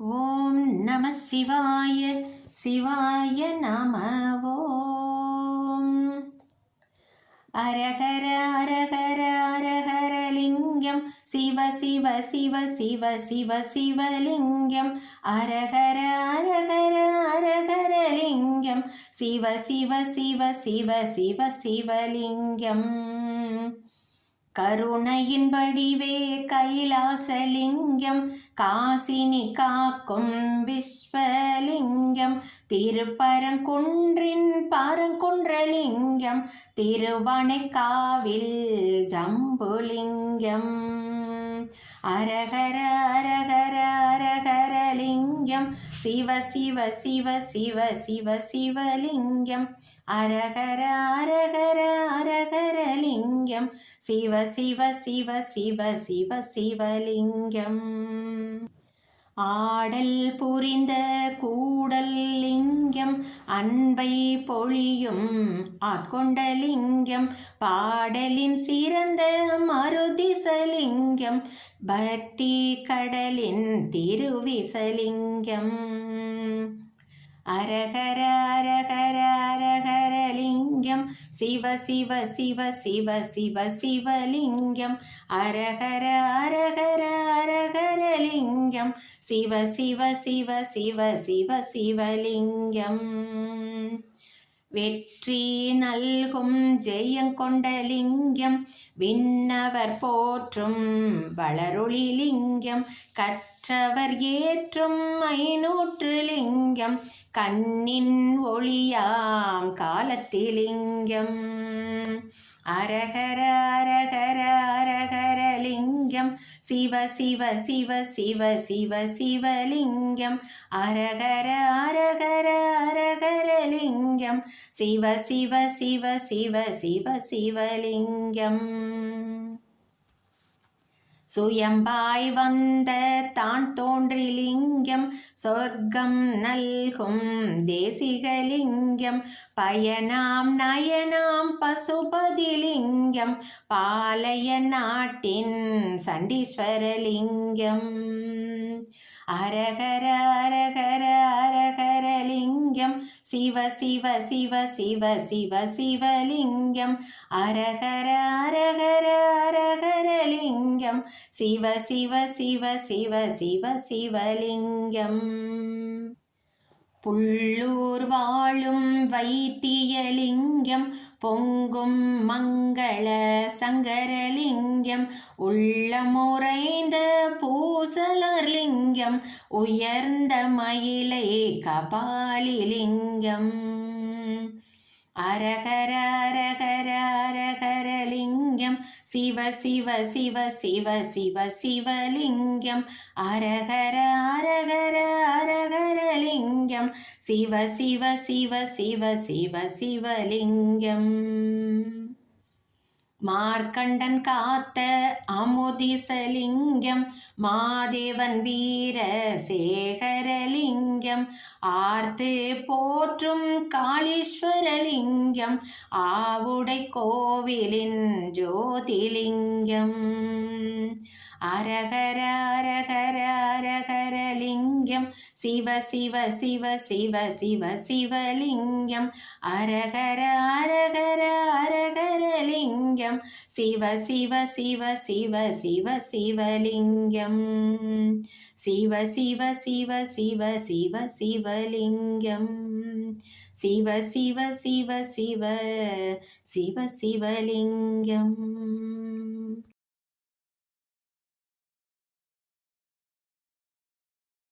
ஓம் நம சிவாய சிவாய நம ஓம். அரகர அரகர அரகர லிங்கம் சிவ சிவ சிவ சிவ சிவ சிவலிங்கம் அரகர அரகர அரகர லிங்கம் சிவ சிவ சிவ சிவ சிவ சிவலிங்கம் கருணையின்படிவே கைலாசலிங்கம் காசினி காக்கும் விஸ்வலிங்கம் திருப்பரங்குன்றின் பரங்குன்றலிங்கம் திருவணைக்காவில் ஜம்புலிங்கம். அரகர அரகர சிவலிங்கம். சிவ சிவ சிவ சிவ சிவ சிவலிங்கம். அரகர அரகர அரகர லிங்கம் சிவ சிவ சிவ சிவ சிவ சிவலிங்கம். ஆடல் புரிந்த கூடல் லிங்கம் அன்பை பொழியும் ஆட்கொண்ட லிங்கம் பாடலின் சிறந்த மருதிசலிங்கம் பக்தி கடலின் திருவிசலிங்கம். அரகர அரகர அரகரலிங்கம் சிவ சிவ சிவ சிவ சிவ சிவலிங்கம் அரகர அரகர அரகரலிங்கம் சிவ சிவ சிவ சிவ சிவ சிவலிங்கம். வெற்றி நல்கும் ஜெயங்கொண்ட லிங்கம். விண்ணவர் போற்றும் வளருளி லிங்கம். கற்றவர் ஏற்றும் ஐநூற்று லிங்கம். கண்ணின் ஒளியாம் காலத்திலிங்கம். அரகர அரகர அரகர சிவலிங்கம். சிவ சிவ சிவ சிவ சிவ சிவலிங்கம். அரகர அரகர அரகரலிங்கம் சிவ சிவ சிவ சிவ சிவ சிவலிங்கம். சுயம்பாய் வந்த தான் தோன்றிலிங்கம் சொர்க்கம் நல்கும் தேசிகலிங்கம் பயனாம் நயனாம் பசுபதிலிங்கம் பாலய நாட்டின் சண்டீஸ்வரலிங்கம் அரகர அரகர அரகரலிங்கம் சிவ சிவ சிவ சிவ சிவ சிவலிங்கம் அரகர அரகர சிவலிங்கம். சிவ சிவ சிவ சிவ சிவ சிவலிங்கம். புள்ளூர் வாழும் வைத்தியலிங்கம் பொங்கும் மங்கள சங்கரலிங்கம் உள்ளமுறைந்த பூசலர்லிங்கம் உயர்ந்த மயிலை கபாலிலிங்கம். அரகரகரகரலிங்கம் சிவ சிவ சிவ சிவ சிவ சிவலிங்கம். அரகர அரகர அரகரலிங்கம். சிவ சிவ சிவ சிவ சிவ சிவலிங்கம். மார்க்கண்டன் காத்த அமுதிசலிங்கம் மாதேவன் வீர சேகரலிங்கம் ஆர்த்து போற்றும் காளீஸ்வரலிங்கம் ஆவுடை கோவிலின் ஜோதிலிங்கம். அரகர அரகர அரகரலிங்கம் சிவ சிவ சிவ சிவ சிவ சிவலிங்கம். அரகர அரகர சிவலிங்கம் சிவ சிவ சிவ சிவ சிவ சிவலிங்கம் சிவ சிவ சிவ சிவ சிவ சிவலிங்கம் சிவ சிவ சிவ சிவ சிவ சிவலிங்கம்